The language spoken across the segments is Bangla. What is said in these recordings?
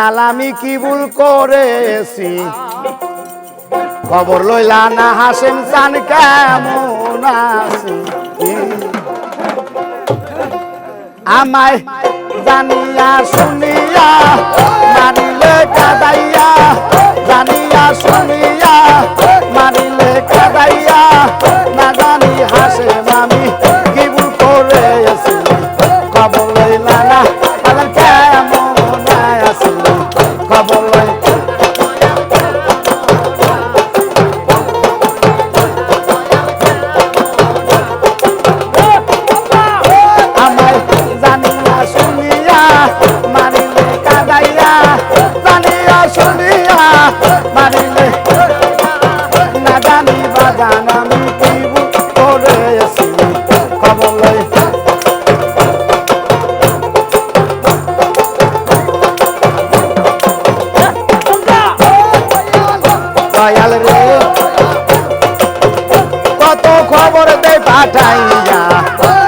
দয়াল আমি কি ভুল করেছি? খবর লইলা না হাসেন চান কেমন আছি? আমায় জানিয়া শুনিয়া মারিলে কাদাইয়া না আমি কি করেছি খবর দয়াল রে, কত খবর দে পাঠাইয়া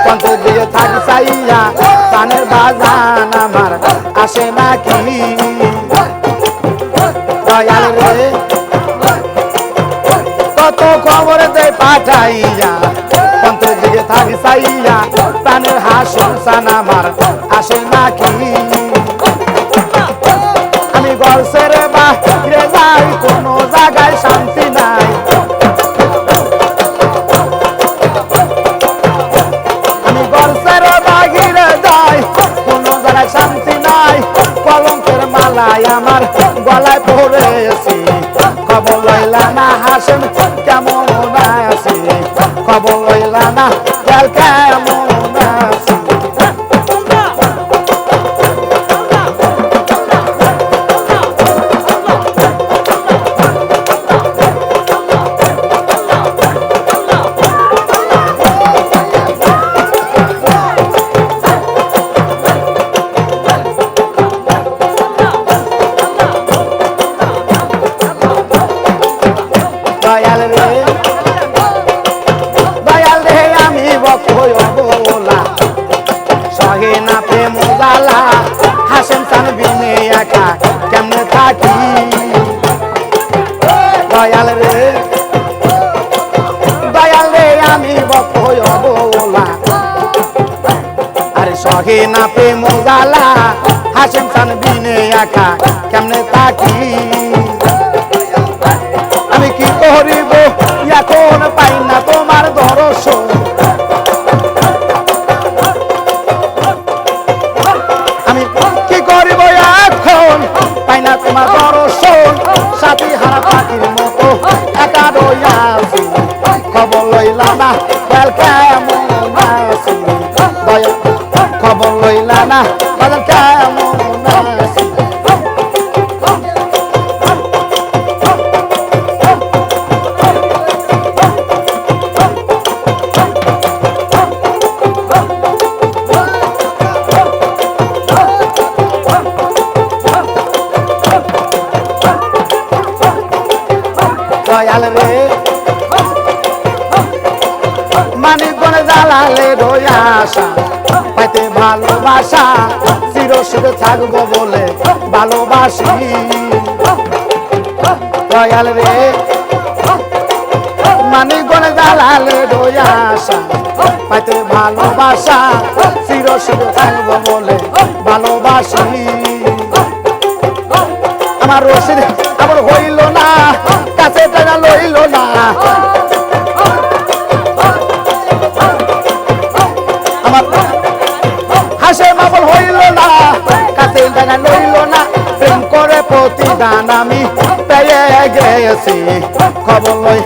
কত দিয়ে থাকি চাইয়া কানের বাজান আমার আসে নাকি? দয়াল দে পাঠাইয়া কত দিয়ে থাকি চাইয়া, প্রাণের হাসন সান আমার আসে নাকি? আমি গলসের বাহিরে যাই, কোনো জায়গায় শান্তি নাই। আমি গলসের বাহিরে যাই, কোনো জায়গায় শান্তি নাই। কলঙ্কের মালায় আমার গলায় পড়েছি। খবর লইলা না হাসেন না গেল থাকি দয়াল রে, দয়াল আরে সহে না প্রেম জালা হাসেন খান বিনে একা, কেমনে থাকি খবর লইলা না রে মানিকগণ জ্বালালে রয়াসা পাইতে ভালোবাসা, চির সুখে থাকব বলে ভালোবাসি। দয়াল রে মানিকগণ জ্বালালে রয়াসা পাইতে ভালোবাসা, চির সুখে থাকব বলে ভালোবাসি। আমার রসিদ আমার হইল না, কাছে টানা লইল না। আমার হাসে লইল না। প্রেম করে প্রতিদান আমি পেয়ে গেছি, খবর লই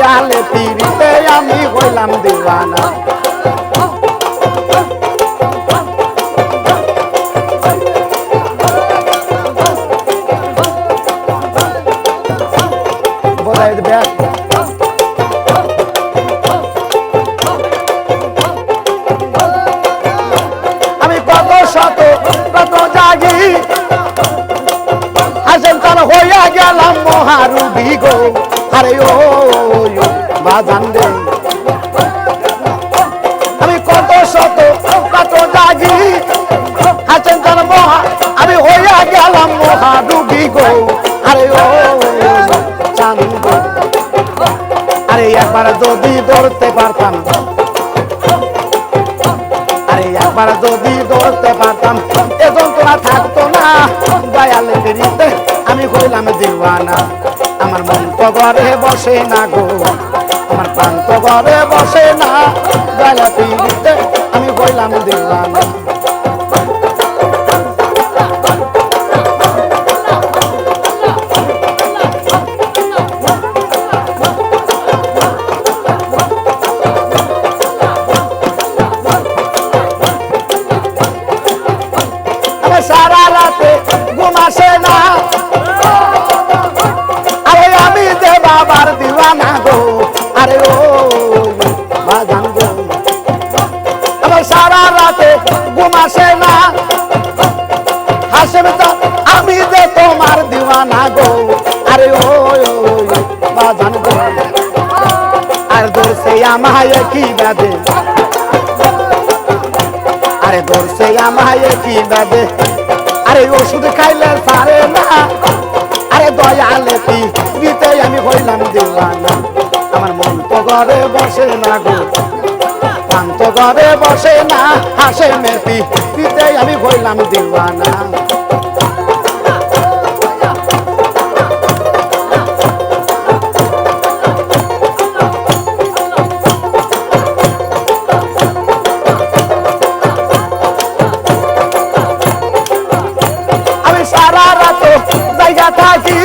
দয়ালে পিড়িতে আমি হইলাম দিওয়ানা। হইয়া গেলাম মহারুবি গো। আরে ও বাজান রে আমি কত শত কত জাগি হাসেন তার মহা, আমি হইয়া গেলাম মহারুবি গো। আরে ও আরে একবার যদি ধরতে পারতাম, আরে একবার যদি ধরতে পারতাম, এ যন্ত্রণা থাকতো না দয়ালে দিতে আমি কইলাম দিওয়ানা। আমার মন তো ঘরে বসে না গো। আমার প্রাণ তো ঘরে বসে না। দয়ালে দেরিতে আমি কইলাম দিওয়ানা। আসে না। হাসে তো, আমি যে তোমার দিওয়ানা গো। আরে ও বাজান গো। আর দূর সে আমায় কি বাদে আরে ধরছে আমায় কি বাদে আরে ওষুধ খাইলে পারে না। আরে দয়ালে দিতে আমি হইলাম দিওয়ানা। আমার মন তো ঘরে বসে না গো। প্রাণ তো ঘরে বসে না, হাসে মেপি। দিতে আমি জায়গা থাকি।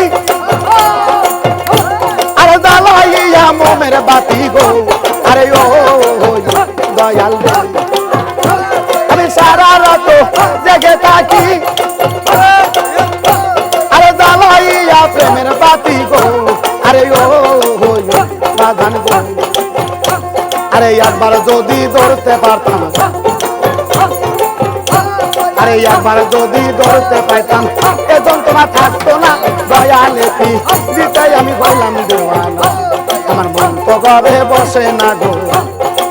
আরে জ্বালাইয়া মোমের বাতি গো। আরে ও প্রেমের গো। আরে ও বাধান গো। আরে একবার যদি ধরতে পারতাম। আরে একবার যদি ধরতে পাইতাম এ যন্ত্রণা থাকতো না, দয়ালে পি দিতাই আমি বললাম দেওয়ানা। আমার মন তো ঘরে বসে না গো।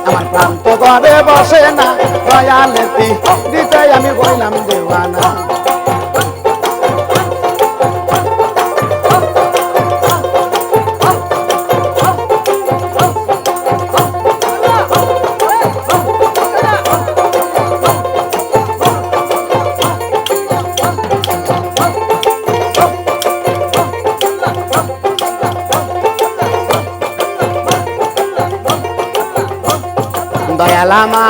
আমার প্রাণ তো ঘরে বসে না, দয়ালে পি দিতাই আমি বললাম দেওয়ানা। দয়ালামা